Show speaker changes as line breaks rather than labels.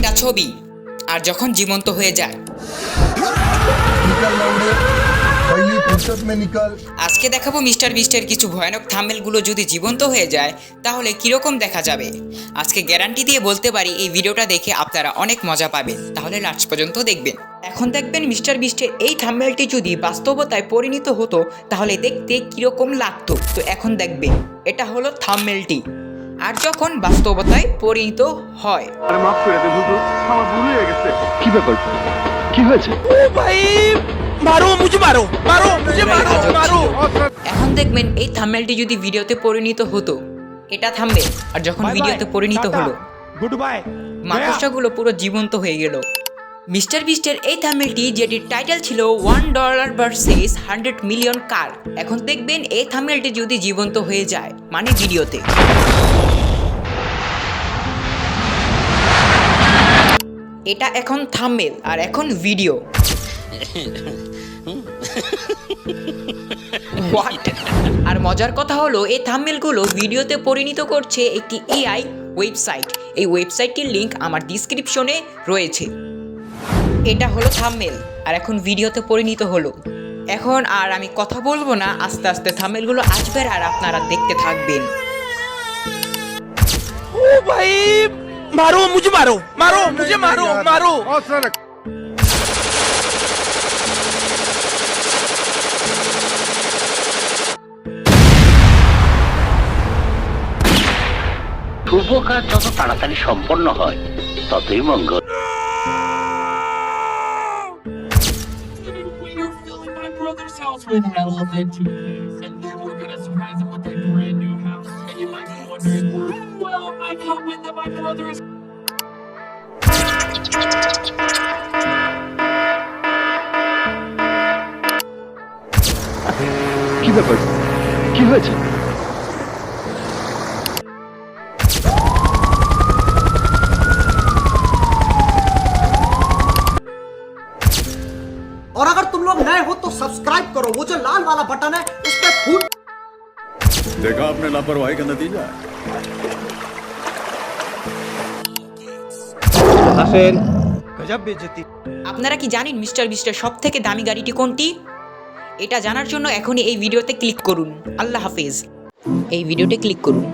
একটা ছবি, আর যখন জীবন্ত হয়ে যায়। আজকে দেখাবো মিস্টার বিস্টের কিছু ভয়ানক থামেলগুলো যদি জীবন্ত হয়ে যায়, তাহলে কীরকম দেখা যাবে? আজকে গ্যারান্টি দিয়ে বলতে পারি, এই ভিডিওটা দেখে আপনারা অনেক মজা পাবেন। তাহলে লাস্ট পর্যন্ত দেখবেন। এখন দেখবেন মিস্টার বিস্টের এই থামেলটি যদি বাস্তবতায় পরিণত হতো, তাহলে দেখতে কীরকম লাগতো। তো এখন দেখবেন, এটা হলো থামেলটি আর যখন বাস্তবতায় পরিণত হয়।
কি ব্যাপার? কি হয়েছে?
এখন দেখবেন এই থাম্বনেলটি যদি ভিডিওতে পরিণত হতো এটা থামবে। আর যখন ভিডিওতে পরিণত হলো
গুড বাই
মাকড়সাগুলো পুরো জীবন্ত হয়ে গেল। মিস্টার বিস্টের এই থাম্বেলটি যেটির টাইটেল ছিল one dollar versus hundred million car এখন দেখবেন এই থাম্বেলটি যদি জীবন্ত হয়ে যায় মানে ভিডিওতে। এটা এখন থাম্বেল আর এখন ভিডিও? আর মজার কথা হলো, এই থাম্বেলগুলো ভিডিওতে পরিণত করছে একটি এআই ওয়েবসাইট এই ওয়েবসাইটটির লিঙ্ক আমার ডিসক্রিপশনে রয়েছে। এটা হলো থামেল আর এখন ভিডিওতে পরিণত হলো। এখন আর আমি কথা বলব না আস্তে আস্তে থামমেলগুলো আসবে আর আপনারা দেখতে থাকবেন।
ও ভাই মারো মুঝে মারো মারো মুঝে
মারো মারো।
শুভ কাজ যত তাড়াতাড়ি সম্পন্ন হয় ততই মঙ্গল।
we are filling my brother's house with elephant And then we're gonna surprise him with a brand new house. And you might be wondering, well, I can't win that my brother is.
Subscribe करो वो जो लाल वाला button है उस पर फूट
देखा आपने लापरवाही का नतीजा
আসেন
गजब बेइज्जती
আপনারা কি জানেন মিস্টার বিস্টের সব থেকে দামি গাড়িটি কোনটি এটা জানার জন্য এখনই এই ভিডিওতে ক্লিক করুন আল্লাহ হাফেজ এই ভিডিওতে ক্লিক করুন